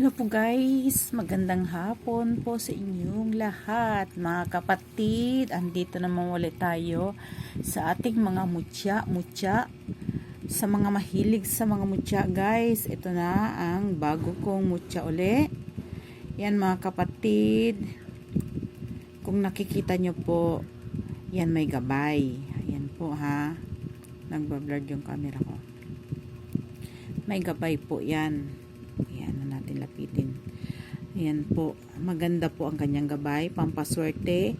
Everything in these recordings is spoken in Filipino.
Hello po guys, magandang hapon po sa inyong lahat mga kapatid. Andito naman ulit tayo sa ating mga mutya-mutya. Sa mga mahilig sa mga mutya guys, ito na ang bago kong mutya uli. Yan mga kapatid. Kung nakikita nyo po, yan may gabay. Yan po ha. Nagbablur yung camera ko. May gabay po yan. Ayan na natin lapitin. Ayan po. Maganda po ang kanyang gabay. Pampaswerte.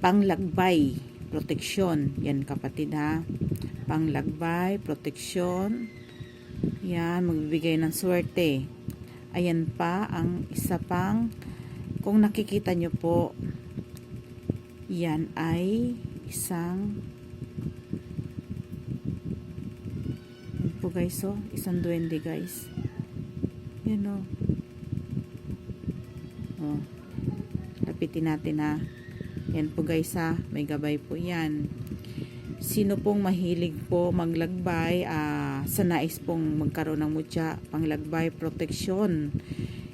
Panglagbay. Proteksyon. Yan kapatid ha. Panglagbay. Proteksyon. Yan. Magbibigay ng swerte. Ayan pa ang isa pang kung nakikita nyo po yan ay isang yan po guys oh. Isang duwende guys. Yan o. Oh. Lapitin natin ha. Yan po guys ha. May gabay po yan. Sino pong mahilig po maglagbay, ah, sa nais pong magkaroon ng mutya, panglagbay, proteksyon.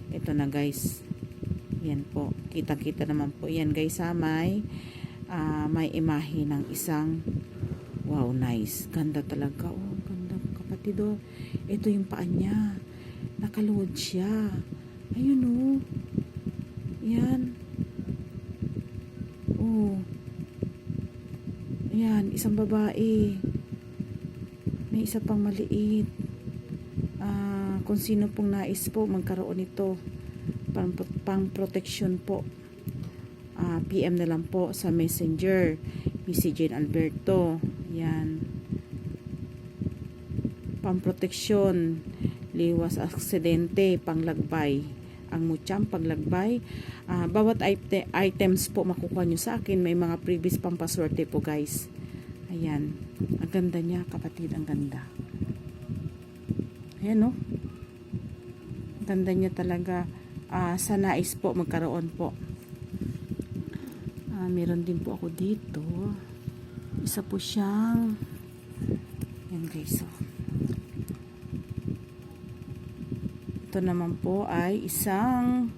Ito na guys. Yan po. Kita-kita naman po yan guys ha. May, ah, may imahe ng isang wow, nice. Ganda talaga. Oh, ganda kapatid oh. Ito yung paa niya nakaluhod siya. Ayun oh. Yan. Oh. Ayan, isang babae. May isa pang maliit. Ah, kung sino pong nais po magkaroon nito pang, pang protection po. Ah, PM na lang po sa Messenger. PC Jane Alberto. Yan. Pang protection liwas aksidente, panglagbay. Ang mutyang paglagbay. Uh, bawat ite- items po makukuha nyo sa akin. May mga previous pampaswerte po guys. Ayan. Ang ganda niya kapatid. Ang ganda. Ayan no. Ang ganda niya talaga. Uh, sa nais po magkaroon po. Uh, meron din po ako dito. Isa po siyang yan guys. So. Ito naman po ay isang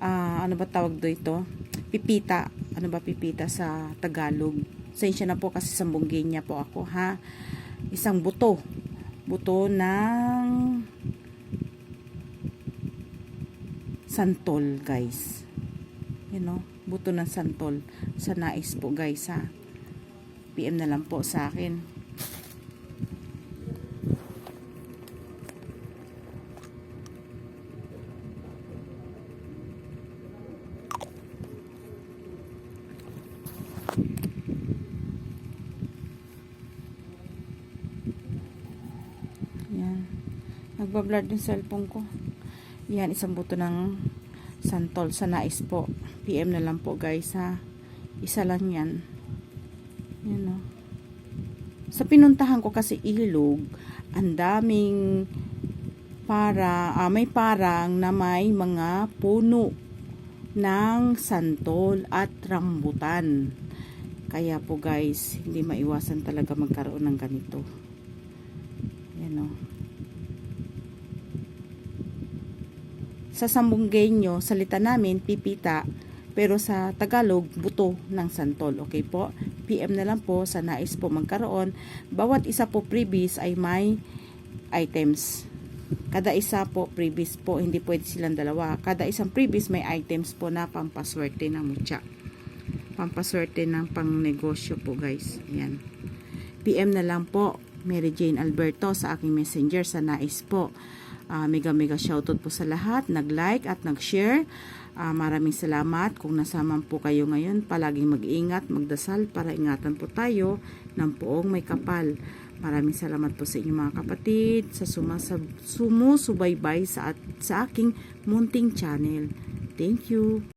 uh, ano ba tawag do ito? Pipita. Ano ba pipita sa Tagalog? Sensya na po kasi sa niya po ako ha. Isang buto. Buto ng santol guys. You know, buto ng santol sa nais po guys ha. PM na lang po sa akin. Nagbablur yung cellphone ko. Yan, isang buto ng santol sa nais po. PM na lang po guys ha. Isa lang yan. Yan o. Sa pinuntahan ko kasi ilog, ang daming para, ah, may parang na may mga puno ng santol at rambutan. Kaya po guys, hindi maiwasan talaga magkaroon ng ganito. Yan o. Sa Sambunggenyo, salita namin, pipita. Pero sa Tagalog, buto ng santol. Okay po? PM na lang po sa nais po magkaroon. Bawat isa po previous ay may items. Kada isa po previous po, hindi pwede silang dalawa. Kada isang previous may items po na pampaswerte ng mutya pampaswerte ng pang negosyo po guys. Ayan. PM na lang po Mary Jane Alberto sa aking messenger sa nais po. Uh, mega mega shoutout po sa lahat. Nag-like at nag-share. Uh, maraming salamat. Kung nasaman po kayo ngayon, palaging mag-ingat, magdasal para ingatan po tayo ng poong may kapal. Maraming salamat po sa inyong mga kapatid sa sumasab sumusubaybay sa, at, sa aking munting channel. Thank you.